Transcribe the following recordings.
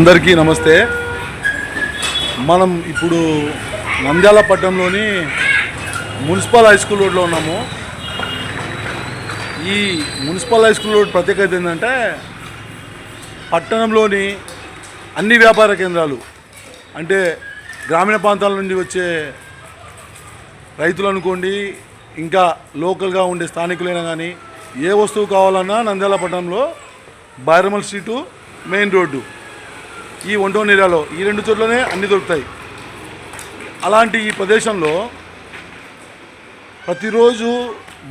అందరికీ నమస్తే. మనం ఇప్పుడు నంద్యాల పట్టణంలోని మున్సిపల్ హై స్కూల్ రోడ్లో ఉన్నాము. ఈ మున్సిపల్ హై స్కూల్ రోడ్ ప్రత్యేకత ఏంటంటే పట్టణంలోని అన్ని వ్యాపార కేంద్రాలు అంటే గ్రామీణ ప్రాంతాల నుండి వచ్చే రైతులు అనుకోండి ఇంకా లోకల్గా ఉండే స్థానికులైనా కానీ ఏ వస్తువు కావాలన్నా నంద్యాల పట్టణంలో బైరమల్ స్ట్రీటు మెయిన్ రోడ్డు. ఈ ఒంటోన్ ఏరియాలో ఈ రెండు చోట్లనే అన్ని దొరుకుతాయి. అలాంటి ఈ ప్రదేశంలో ప్రతిరోజు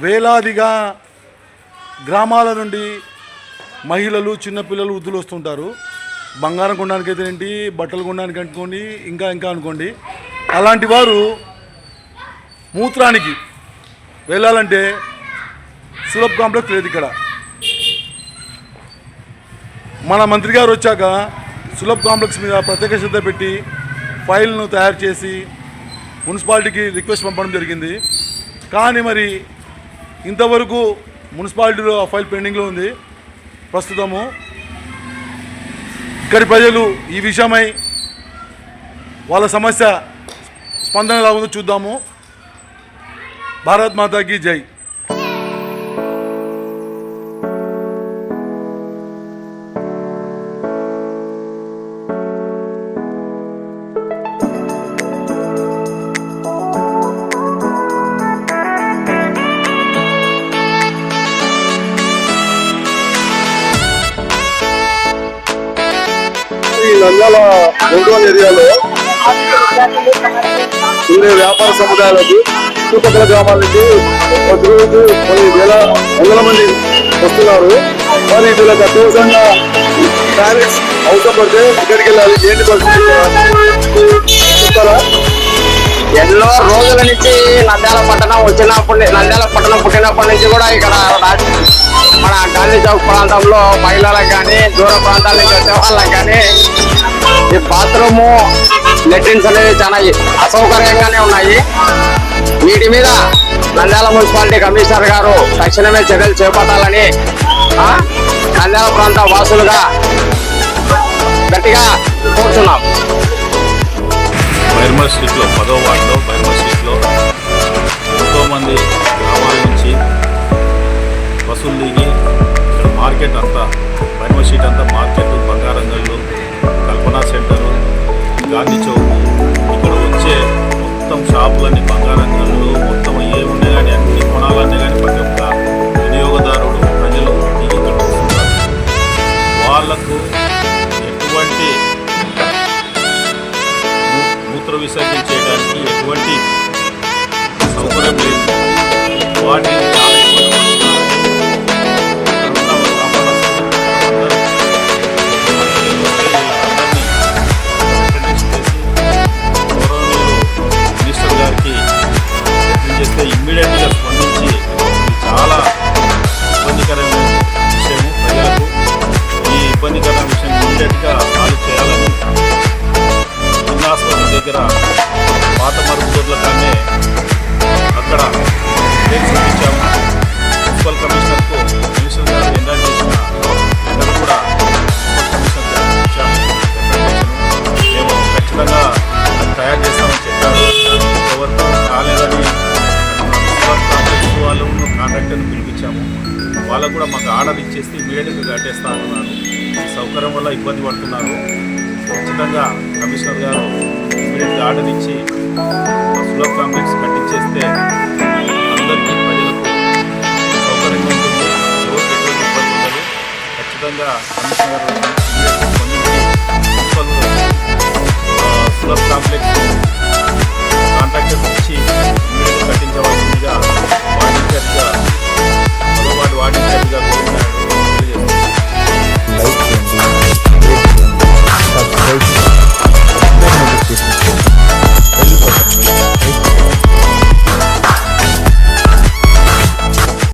వేలాదిగా గ్రామాల నుండి మహిళలు చిన్నపిల్లలు వృద్ధులు వస్తుంటారు. బంగారం కొనడానికి అయితే ఏంటి బట్టలు కొనడానికి అనుకోండి ఇంకా ఇంకా అనుకోండి. అలాంటి వారు మూత్రానికి వెళ్ళాలంటే సులభ్ కాంప్లెక్స్ లేదు ఇక్కడ. మన మంత్రి గారు వచ్చాక సులభ్ కాంప్లెక్స్ మీద ప్రత్యేక శ్రద్ధ పెట్టి ఫైల్ను తయారు చేసి మున్సిపాలిటీకి రిక్వెస్ట్ పంపడం జరిగింది. కానీ మరి ఇంతవరకు మున్సిపాలిటీలో ఆ ఫైల్ పెండింగ్లో ఉంది. ప్రస్తుతము ఇక్కడి ప్రజలు ఈ విషయమై వాళ్ళ సమస్య స్పందన ఎలా ఉందో చూద్దాము. భారత్ మాతాకి జై. నంద్యాల ఒంగోలు ఏరియాలో ఉండే వ్యాపార సముదాయాలకు చుట్టుపక్కల గ్రామాల నుంచి ప్రతిరోజు కొన్ని వేల వందల మంది వస్తున్నారు. మరి వీళ్ళకి అత్యవసరంగా ప్యారెంట్స్ అవసరం పడితే ఇక్కడికి వెళ్ళాలి. ఏంటి పరిస్థితి? చెప్తారా ఎన్నో రోజుల నుంచి నంద్యాల పట్టణం వచ్చినప్పటి నంద్యాల పట్టణం పుట్టినప్పటి నుంచి కూడా ఇక్కడ మన గాంధీ చౌక్ ప్రాంతంలో మహిళలకు కానీ దూర ప్రాంతాల నుంచి వచ్చే వాళ్ళకి కానీ ఈ బాత్రూము లెట్రిన్స్ అనేవి చాలా అసౌకర్యంగానే ఉన్నాయి. వీటి మీద నంద్యాల మున్సిపాలిటీ కమిషనర్ గారు తక్షణమే చర్యలు చేపట్టాలని నంద్యాల ప్రాంత వాసులుగా గట్టిగా కోరుతున్నాం. బైర్మల్ స్ట్రీట్లో పదో వార్డులో బైర్మల్ స్ట్రీట్లో ఎంతోమంది గ్రామాల నుంచి బస్సులు దిగి ఇక్కడ మార్కెట్ అంతా బైర్మల్ స్ట్రీట్ అంతా మూత్ర విసర్జన చేయడానికి ఎటువంటి సౌకర్యం లేదు. వాటిని చేస్తే ఇమ్మీడియట్గా స్పందించి చాలా ఇబ్బందికరమైన విషయం ప్రజలకు ఈ ఇబ్బందికరమైన విషయం ఇమ్మీడియట్గా సాల్వ్ చేయాలని జిల్లాస్పత్రి దగ్గర పాత మరుగుదొడ్ల కానీ అక్కడ చూపించాము. మున్సిపల్ కమిషనర్కు కమిషనర్ గారు ఎండాన్ చేసిన లెటర్ కూడా మేము ఖచ్చితంగా తయారు చేస్తామని చెప్పారు. ఎవరితో కాలేదని మున్సిపల్ కాంట్రాక్ట్ వాళ్ళు కాంట్రాక్టర్ని పిలిపించాము. వాళ్ళకు కూడా మాకు ఆర్డర్ ఇచ్చేస్తే ఇమీడియట్గా కట్టేస్తా అన్నారు. ఈ సౌకర్యం వల్ల ఇబ్బంది పడుతున్నారు. ఖచ్చితంగా కమిషనర్ గారు ఇమీడియట్గా ఆర్డర్ ఇచ్చి సులభ కాంప్లెక్స్ కట్టించేస్తే ఖచ్చితంగా కమిషనర్ సులభ కాంప్లెక్స్ కాంట్రాక్టర్ ఇచ్చి ఇమీడియట్గా కట్టించవచ్చు.